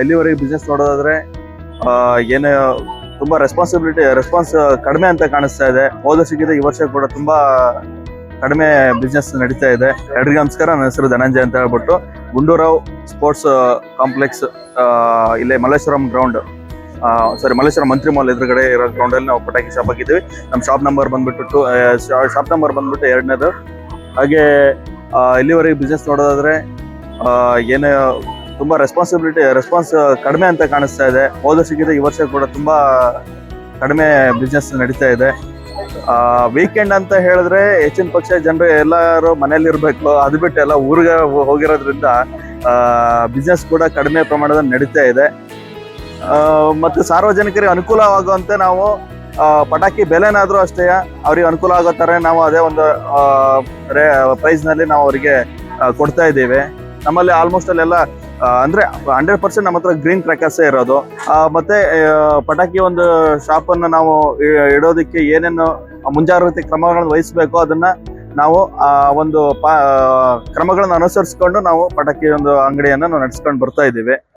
ಇಲ್ಲಿವರೆಗೆ ಬಿಸ್ನೆಸ್ ನೋಡೋದಾದ್ರೆ ಏನು ತುಂಬಾ ರೆಸ್ಪಾನ್ಸಿಬಿಲಿಟಿ ರೆಸ್ಪಾನ್ಸ್ ಕಡಿಮೆ ಅಂತ ಕಾಣಿಸ್ತಾ ಇದೆ. ಹೋದ ವರ್ಷಕ್ಕಿಂತ ಈ ವರ್ಷ ಕೂಡ ತುಂಬಾ ಕಡಿಮೆ ಬಿಸ್ನೆಸ್ ನಡೀತಾ ಇದೆ. ಎಲ್ರಿಗೂ ನಮಸ್ಕಾರ, ನನ್ನ ಹೆಸರು ಧನಂಜಯ ಅಂತ ಹೇಳ್ಬಿಟ್ಟು ಗುಂಡೂರಾವ್ ಸ್ಪೋರ್ಟ್ಸ್ ಕಾಂಪ್ಲೆಕ್ಸ್ ಇಲ್ಲೇ ಮಲ್ಲೇಶ್ವರಂ ಗ್ರೌಂಡ್ ಸಾರಿ ಮಲ್ಲೇಶ್ವರಂ ಮಂತ್ರಿ ಮಾಲ್ ಎದುರುಗಡೆ ಇರೋ ಗ್ರೌಂಡ್ ಅಲ್ಲಿ ನಾವು ಪಟಾಕಿ ಶಾಪ್ ಹಾಕಿದ್ದೀವಿ. ನಮ್ಮ ಶಾಪ್ ನಂಬರ್ ಬಂದ್ಬಿಟ್ಟು ಶಾಪ್ ನಂಬರ್ ಬಂದ್ಬಿಟ್ಟು ಎರಡನೇದು. ಹಾಗೆ ಇಲ್ಲಿವರೆಗೆ ಬಿಸ್ನೆಸ್ ನೋಡೋದಾದ್ರೆ ಏನು ತುಂಬಾ ರೆಸ್ಪಾನ್ಸಿಬಿಲಿಟಿ ರೆಸ್ಪಾನ್ಸ್ ಕಡಿಮೆ ಅಂತ ಕಾಣಿಸ್ತಾ ಇದೆ. ಹೋದ ವರ್ಷಕ್ಕಿಂತ ಈ ವರ್ಷ ಕೂಡ ತುಂಬಾ ಕಡಿಮೆ ಬಿಸ್ನೆಸ್ ನಡೀತಾ ಇದೆ. ವೀಕೆಂಡ್ ಅಂತ ಹೇಳಿದ್ರೆ ಹೆಚ್ಚಿನ ಪಕ್ಷ ಜನರು ಎಲ್ಲರೂ ಮನೇಲಿ ಇರ್ಬೇಕು. ಅದು ಬಿಟ್ಟು ಎಲ್ಲ ಊರಿಗೆ ಹೋಗಿರೋದ್ರಿಂದ ಬಿಸ್ನೆಸ್ ಕೂಡ ಕಡಿಮೆ ಪ್ರಮಾಣದಲ್ಲಿ ನಡೀತಾ ಇದೆ. ಮತ್ತು ಸಾರ್ವಜನಿಕರಿಗೆ ಅನುಕೂಲವಾಗುವಂತೆ ನಾವು ಪಟಾಕಿ ಬೆಲೆನಾದರೂ ಅಷ್ಟೇ ಅವ್ರಿಗೆ ಅನುಕೂಲ ಆಗೋ ಥರ ನಾವು ಅದೇ ಒಂದು ಪ್ರೈಸ್ನಲ್ಲಿ ನಾವು ಅವರಿಗೆ ಕೊಡ್ತಾ ಇದ್ದೀವಿ. ನಮ್ಮಲ್ಲಿ ಆಲ್ಮೋಸ್ಟ್ ಅಲ್ಲೆಲ್ಲ ಅಂದ್ರೆ ಹಂಡ್ರೆಡ್ ಪರ್ಸೆಂಟ್ ನಮ್ಮ ಹತ್ರ ಗ್ರೀನ್ ಕ್ರ್ಯಾಕರ್ಸೇ ಇರೋದು. ಮತ್ತೆ ಪಟಾಕಿ ಒಂದು ಶಾಪ್ ಅನ್ನು ನಾವು ಇಡೋದಕ್ಕೆ ಏನೇನು ಮುಂಜಾಗ್ರತೆ ಕ್ರಮಗಳನ್ನು ವಹಿಸಬೇಕು ಅದನ್ನ ನಾವು, ಆ, ಒಂದು ಪಾ ಕ್ರಮಗಳನ್ನು ಅನುಸರಿಸ್ಕೊಂಡು ನಾವು ಪಟಾಕಿ ಒಂದು ಅಂಗಡಿಯನ್ನು ನಾವು ನಡೆಸ್ಕೊಂಡು ಬರ್ತಾ ಇದ್ದೀವಿ.